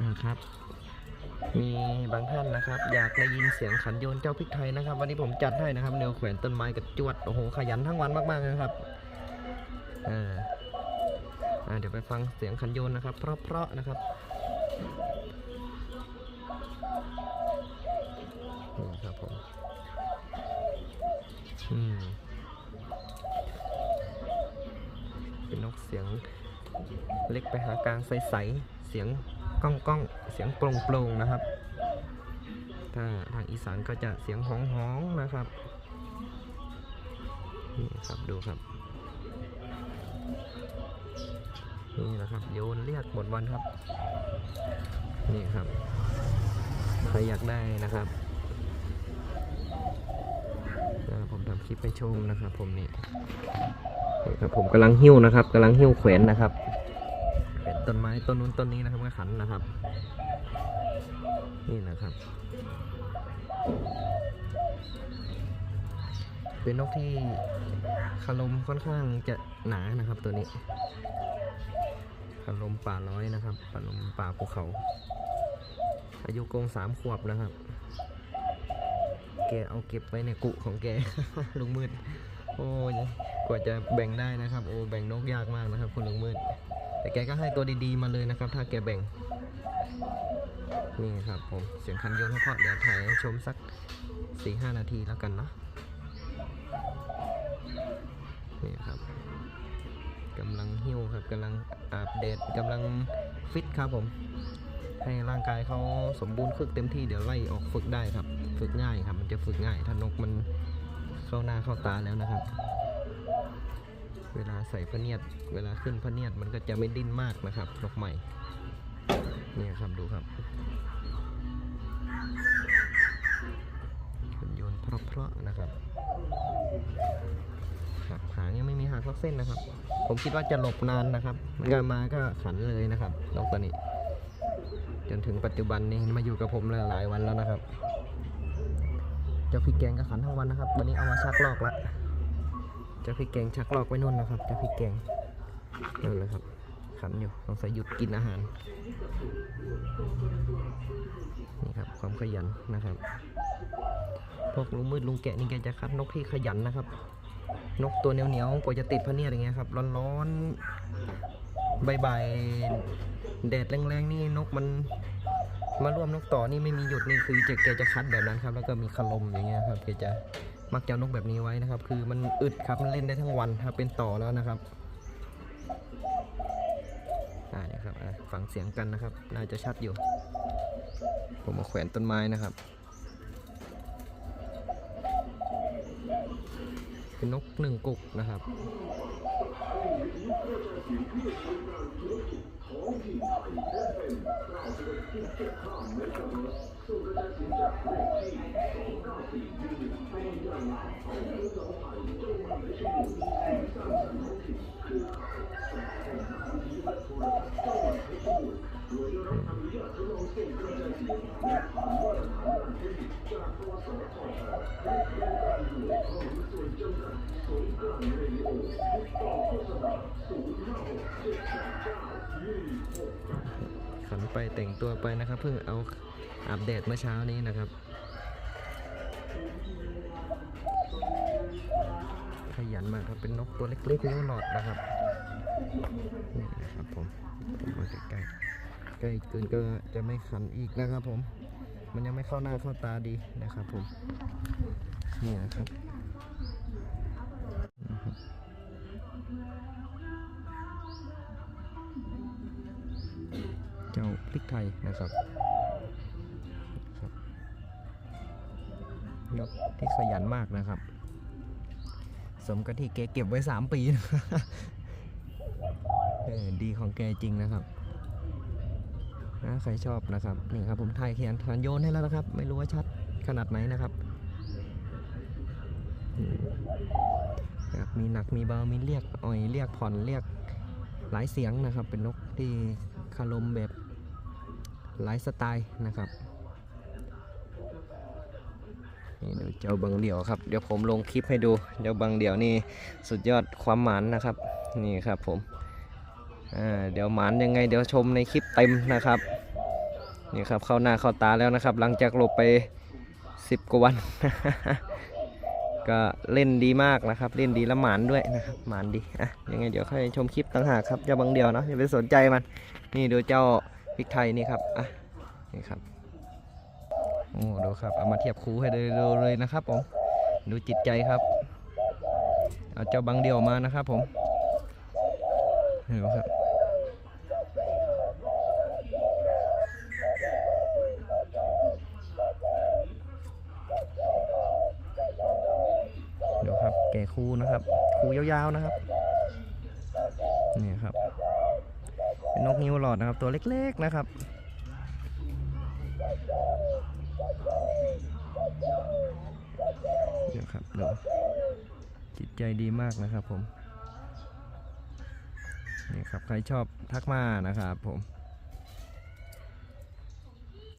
อ่าครับ มีบางท่านนะครับ อยากได้ยินเสียงขันโยนเจ้าพริกไทยนะครับ วันนี้ผมจัดให้นะครับแนวแขวนต้นไม้กับจวดโอ้โหขยันทั้งวันมากๆเลยนะครับอ่าอ่าเดี๋ยวไปฟังเสียงขันโยนนะครับ เพราะๆนะครับนี่ครับผมอืมเป็นนกเสียงเล็กไปหากลางใสๆ สียงก้องก้องๆเสียงโปร่งโปร่งๆนะครับ ถ้าทางอีสานก็จะเสียงห้องห้องๆนะครับนี่ครับดูครับนี่นะครับโยนเรียกหมดวันครับ นี่ครับใครอยากได้นะครับผมทำคลิปให้ชมนะครับ ผมนี่ครับผมกำลังหิ้วนะครับกำลังหิ้วแขวนนะครับ ต้นไม้ต้นนู้นต้นนี้นะครับก็ขันนะครับ นี่นะครับ เป็นนกที่คารมค่อนข้างจะหนานะครับตัวนี้คารมป่าร้อยนะครับคารมป่าภูเขา อายุกรงสามขวบนะครับ แกเอาเก็บไว้ในกุของแกลุงมืด โอ้ยกว่าจะแบ่งได้นะครับ โอ้แบ่งนกยากมากนะครับ คุณลุงมืด แต่แกก็ให้ตัวดีๆมาเลยนะครับ ถ้าแกแบ่ง นี่ครับผม เสียงคันโยนเพราะเดี๋ยวถ่ายให้ชมสักสี่ห้านาทีแล้วกันเนาะนี่ครับกำลังหิ้วครับกำลังอาบแดดกำลังฟิตครับผม ให้ร่างกายเขาสมบูรณ์ฝึกเต็มที่เดี๋ยวไล่ออกฝึกได้ครับ ฝึกง่ายครับ มันจะฝึกง่ายถ้านกมันเข้าหน้าเข้าตาแล้วนะครับ เวลาใส่พเนียดเวลาขึ้นพเนียดมันก็จะไม่ดิ้นมากนะครับนกใหม่นี่ครับดูครับหุ่นยนต์เพราะๆนะครับครับหางยังไม่มีหักสักเส้นนะครับ ผมคิดว่าจะหลบนานนะครับ มันก็มาก็ขันเลยนะครับนกตัวนี้ จนถึงปัจจุบันนี้มาอยู่กับผมหลายวันแล้วนะครับ เจ้าพี่แกงก็ขันทั้งวันนะครับ วันนี้เอามาชักลอกละ จ้าพี่แกงชักลอกไว้นู่นนะครับเจ้าพี่แกงนั่นแหละครับขันอยู่สงสัยหยุดกินอาหาร นี่ครับความขยันนะครับ พวกลุงมืดลุงแกะนี่แกจะคัดนกที่ขยันนะครับ นกตัวเหนียวเหนียวๆกว่าจะติดพะเนียดอย่างเงี้ยครับ ร้อนๆบ่ายๆแดดแรงๆนี่นกมันมาร่วมนกต่อนี่ไม่มีหยุดนี่คือจะแกจะคัดแบบนั้นครับ แล้วก็มีคลมอย่างเงี้ยครับแกจะ มักจะนกแบบนี้ไว้นะครับ คือมันอึดครับมันเล่นได้ทั้งวันถ้าเป็นต่อแล้วนะครับอ่านี่ครับฟังเสียงกันนะครับ น่าจะชัดอยู่ ผมมาแขวนต้นไม้นะครับ เป็นนกหนึ่งกุกนะครับขัน ไปแต่งตัวไปนะครับ เพิ่งเอาอาบแดดเมื่อเช้านี้นะครับ ขยันมากครับเป็นนกตัวเล็กๆนิ้วหลอดนะครับนี่นะครับผมผมมาใกล้ๆใกล้เกินก็จะไม่ขันอีกนะครับผม มันยังไม่เข้าหน้าเข้าตาดีนะครับผมนี่นะครับ พริกไทยนะครับนกที่ขยันมากนะครับ สมกับที่แกเก็บไว้ 3 ปีนะเออดีของแกจริงนะครับนะใครชอบนะครับนี่ครับผมถ่ายเขียนฐานโยนให้แล้วนะครับ ไม่รู้ว่าชัดขนาดไหนนะครับนะครับมีหนักมีเบามีเรียกอ่อยเรียกผ่อนเรียกหลายเสียงนะครับ เป็นนกที่คารมแบบ หลายสไตล์นะครับนี่เดี๋ยวเจ้าบังเดี่ยวครับ เดี๋ยวผมลงคลิปให้ดู เดี๋ยวบังเดี่ยวนี่สุดยอดความหมานนะครับ นี่ครับผมเดี๋ยวหมานยังไงเดี๋ยวชมในคลิปเต็มนะครับ นี่ครับเข้าหน้าเข้าตาแล้วนะครับ หลังจากหลบไป 10 กว่าวัน ก็เล่นดีมากนะครับ เล่นดีแล้วหมานด้วยนะครับหมานดีอะยังไงเดี๋ยวค่อยชมคลิปต่างหากครับเจ้าบางเดียวเนาะอย่าไปสนใจมัน นี่ดูเจ้า พริกไทยนี่ครับอะนี่ครับโอ้ดูครับเอามาเทียบคูให้ดูเลยนะครับผมดูจิตใจครับเอาเจ้าบางเดียวมานะครับผมดูครับดูครับแก่คูนะครับ คูยาวๆนะครับนี่ครับ เป็นนกนิ้วหลอดนะครับ ตัวเล็กๆนะครับเดี๋ยวครับเดี๋ยวจิตใจดีมากนะครับผมนี่ครับใครชอบทักมานะครับผม